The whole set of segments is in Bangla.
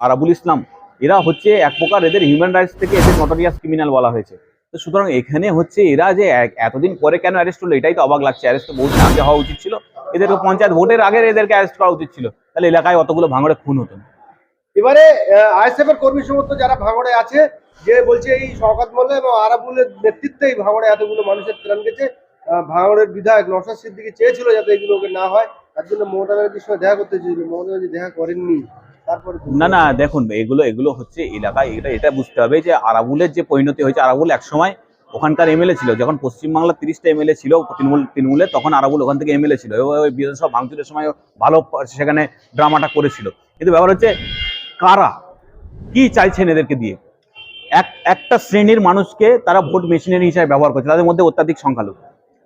আরাবুল ইসলাম, এরা হচ্ছে এক প্রকার এদের হিউম্যান রাইটস থেকে এদের নটোরিয়াস ক্রিমিনাল বলা হয়েছে। তো সুতরাং এখানে হচ্ছে এরা যে এতদিন পরে কেন অ্যারেস্ট হলো, এটাই তো অবাক লাগছে। অ্যারেস্ট তো বহুত আগে হওয়া উচিত ছিল। এদেরকে পঞ্চায়েত ভোটের আগে এদেরকে অ্যারেস্ট করা উচিত ছিল। তাহলে এলাকায় অতগুলো ভাঙড়ে খুন হতো এবারে আইএসএফ এর কর্মী সমর্থ যারা ভাঙড়ে আছে, যে বলছে এই শওকত মোল্লা এবং আরাবুলের নেতৃত্বে এই ভাঙড়ে এতগুলো মানুষের প্রাণ গেছে ভাঙড়ের বিধায়ক নসাদ সিদ্দিকি চেয়েছিল যাতে এগুলো ওকে না হয়। তার জন্য মমতা ব্যানার্জির সঙ্গে দেখা করতে চেয়েছিল। মমতা ব্যানার্জি দেখা করেননি। তারপরে না না দেখুন এগুলো এগুলো হচ্ছে এলাকায় এটা এটা বুঝতে হবে যে আরাবুলের যে পরিণতি হয়েছে আরাবুল একসময় ওখানকার এমএলএ ছিল যখন পশ্চিমবাংলার তিরিশটা এমএলএ ছিল তৃণমূল তৃণমূলের তখন আরাবুল ওখান থেকে এমএলএ ছিল এবং ওই বিধানসভা ভাঙচুরের সময় ভালো সেখানে ড্রামাটা করেছিল। কিন্তু ব্যাপার হচ্ছে কারা কি চাইছেন এদেরকে দিয়ে? এক একটা শ্রেণির মানুষকে তারা ভোট মেশিনারি হিসাবে ব্যবহার করছে তাদের মধ্যে অত্যাধিক সংখ্যালঘু।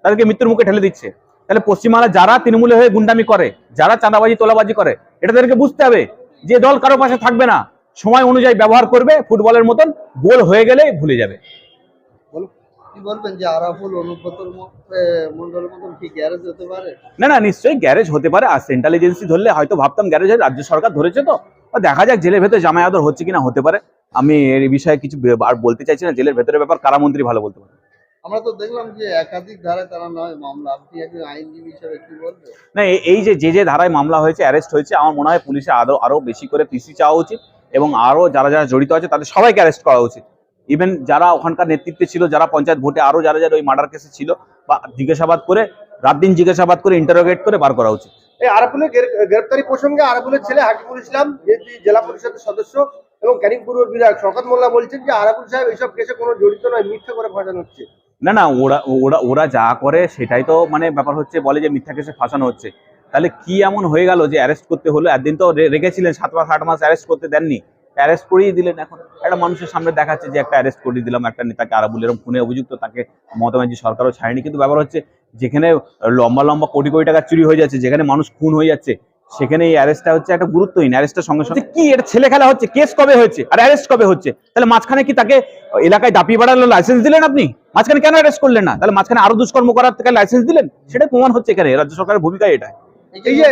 তাদেরকে মৃত্যুর মুখে ঠেলে দিচ্ছে। তাহলে পশ্চিমবাংলা যারা তৃণমূলে হয়ে গুন্ডামি করে যারা চাঁদাবাজি তোলাবাজি করে এটা তাদেরকে বুঝতে হবে। যে দল কারও পাশে থাকবে না সময় অনুযায়ী ব্যবহার করবে ফুটবলের মতন গোল হয়ে গেলে ভুলে যাবে। না না নিশ্চয়ই গ্যারেজ হতে পারে আর সেন্ট্রাল এজেন্সি ধরলে হয়তো ভাবতাম গ্যারেজ রাজ্য সরকার ধরেছে তো। দেখা যাক জেলের ভেতরে জামাই আদর হচ্ছে কিনা হতে পারে। আমি এর বিষয়ে কিছু আর বলতে চাইছি না জেলের ভেতরে ব্যাপার কারামন্ত্রী ভালো বলতে পারে। আমরা তো দেখলাম যে একাধিক ধারায় তারা নয় মামলা। আপনি একজন আইনজীবী হিসেবে কি বলবেন? না এই যে যে যে ধারায় মামলা হয়েছে অ্যারেস্ট হয়েছে আমার মনে হয় পুলিশে আরও আরও বেশি করে পিসি চাওয়া উচিত এবং আরও যারা যারা জড়িত আছে তাদের সবাইকে অ্যারেস্ট করা উচিত। ইভেন যারা ওখানকার নেতৃত্বে ছিল যারা পঞ্চায়েত ভোটে আরও যারা যারা ওই মার্ডার কেসে ছিল বা জিজ্ঞাসাবাদ করে রাত দিন জিজ্ঞাসাবাদ করে ইন্টারোগেট করে বার করা উচিত। এই আরাবুলের গ্রের- গ্রেপ্তারি প্রসঙ্গে আরাবুলের ছেলে হাকিমুল ইসলাম যে জেলা পরিষদের সদস্য এবং ক্যানিং পূর্ব বিধায়ক শওকত মোল্লা বলছেন যে আরাবুল সাহেব এইসব কেসে কোনো জড়িত নয় মিথ্যা করে ফাঁসানো হচ্ছে। না না, ওরা ওরা ওরা যা করে সেটাই তো মানে ব্যাপার হচ্ছে, বলে যে মিথ্যা কেসে ফাঁসানো হচ্ছে। তাহলে কি এমন হয়ে গেল যে অ্যারেস্ট করতে হলো? একদিন তো রেখেছিলেন, সাত মাস, আট মাস অ্যারেস্ট করতে দেননি। অ্যারেস্ট করিয়ে দিলেন এখন। একটা মানুষের সামনে দেখাচ্ছে যে একটা অ্যারেস্ট করিয়ে দিলাম, একটা নেতাকে আরাবুল এরকম খুনে অভিযুক্ত, তাকে মমতা ব্যানার্জি সরকারও ছাড়েনি। কিন্তু ব্যাপার হচ্ছে, যেখানে লম্বা লম্বা কোটি কোটি টাকা চুরি হয়ে যাচ্ছে, যেখানে মানুষ খুন হয়ে যাচ্ছে সেখানে এই অ্যারেস্টটা হচ্ছে একটা গুরুত্বহীন অ্যারেস্টের সঙ্গে সঙ্গে কি এটা ছেলে খেলা হচ্ছে? কেস কবে হয়েছে? আর অ্যারেস্ট কবে হচ্ছে? তাহলে মাঝখানে কি তাকে এলাকায় দাপিয়ে বাড়ালো লাইসেন্স দিলেন আপনি? মাঝখানে কেন অ্যারেস্ট করলেন না? তাহলে মাঝখানে আরও দুষ্কর্ম করার থেকে লাইসেন্স দিলেন? সেটা প্রমাণ হচ্ছে এখানে, রাজ্য সরকারের ভূমিকা এটা এই যে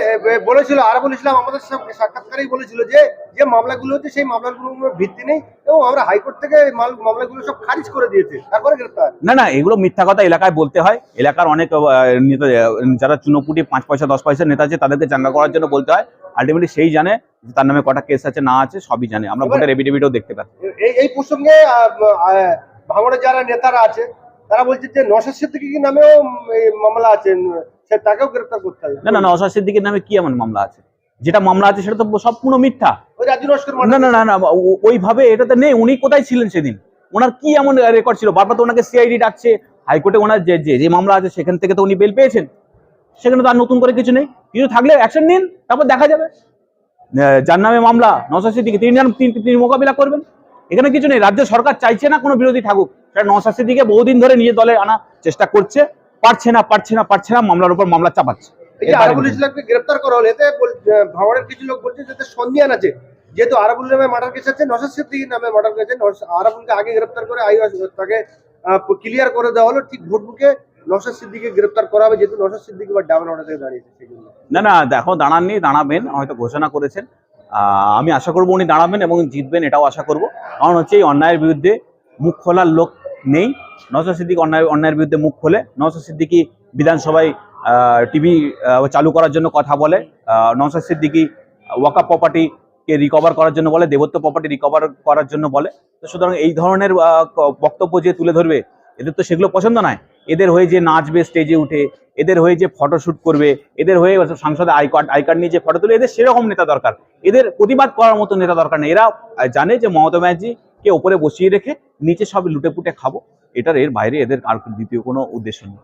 বলেছিল আরাবুল ইসলাম আমাদের সাক্ষাৎকারেই বলেছিল যে যে মামলাগুলো হচ্ছে সেই মামলাগুলোর ভিত্তি নেই এবং আমরা হাইকোর্ট থেকে মামলাগুলো সব খারিজ করে দিয়েছে। তারপরে গ্রেপ্তার। না না এগুলো মিথ্যা কথা এলাকায় বলতে হয়। এলাকার অনেক নেতা যারা চুনোপুটি পাঁচ পয়সা দশ পয়সা নেতা আছে তাদেরকে চাঙ্গা করার জন্য বলতে হয়। আলটিমেটলি সেই জানে যে তার নামে কটা কেস আছে না আছে সবই জানে। আমরা ভোটের এভিডেভিটও দেখতে পাই এই এই প্রসঙ্গে ভাঙড়ের যারা নেতারা আছে তারা বলছে যে নশা সিদ্দিকি নামেও উম, এই মামলা আছে সে তাকেও করতে হবে। না না সিদ্দিকের নামে কি এমন মামলা আছে? যেটা মামলা আছে সেটা তো সম্পূর্ণ মিথ্যা। না না না না ওইভাবে এটাতে নেই উনি কোথায় ছিলেন সেদিন? ওনার কি এমন রেকর্ড ছিল? বারবার তো ওনাকে সিআইডি ডাকছে হাইকোর্টে ওনার যে যে যে মামলা আছে সেখান থেকে তো উনি বেল পেয়েছেন। সেখানে তো আর নতুন করে কিছু নেই। কিছু থাকলে অ্যাকশন নিন তারপর দেখা যাবে। যার নামে মামলা নশা সিদ্দিকি তিনি তিনি তিনি মোকাবিলা করবেন। এখানে কিছু নেই রাজ্য সরকার চাইছে না কোনো বিরোধী থাকুক। সেটা নশা সিদ্দিকে বহুদিন ধরে নিজের দলে আনা চেষ্টা করছে। পারছে না পারছে না পারছে না মামলার উপর মামলা চাপাচ্ছে। গ্রেপ্তার করা হলো এতে কিছু লোক বলছে যে সন্ধিয়ান আছে। যেহেতু আরাবুল নামে মার্ডার কেস আছে নশা সিদ্দিকি নামে মার্ডার কেস আছে আরাবুলকে আগে গ্রেপ্তার করে আই তাকে ক্লিয়ার করে দেওয়া হলো ঠিক সিদ্দিকে গ্রেপ্তার করা হবে যেহেতু সিদ্দিকি বা ডাবল অর্ডার থেকে দাঁড়িয়েছে না না দেখো দাঁড়াননি দাঁড়াবেন হয়তো ঘোষণা করেছেন। আহ, আমি আশা করব উনি দাঁড়াবেন এবং জিতবেন এটাও আশা করব। কারণ হচ্ছে এই অন্যায়ের বিরুদ্ধে মুখ খোলার লোক নেই। নজর সিদ্দিক অন্যায় অন্যায়ের বিরুদ্ধে মুখ খোলে। নজর সিদ্দিকি বিধানসভায় টিভি চালু করার জন্য কথা বলে। নজর সিদ্দিকি ওয়াকা প্রপার্টিকে রিকভার করার জন্য বলে, দেবত্ব প্রপার্টি রিকভার করার জন্য বলে। তো সুতরাং এই ধরনের বক্তব্য যে তুলে ধরবে, এদের তো সেগুলো পছন্দ নয়। এদের হয়ে যে নাচবে স্টেজে উঠে এদের হয়ে যে ফটো শ্যুট করবে, এদের হয়ে সাংসদে আই কার্ড আই কার্ড নিয়ে যে ফটো তুলে এদের সেরকম নেতা দরকার। এদের প্রতিবাদ করার মতো নেতা দরকার নেই। এরা জানে যে মমতা ব্যানার্জিকে ওপরে বসিয়ে রেখে নিচে সব লুটেপুটে খাব। এটার এর বাইরে এদের আর দ্বিতীয় কোনো উদ্দেশ্য নেই।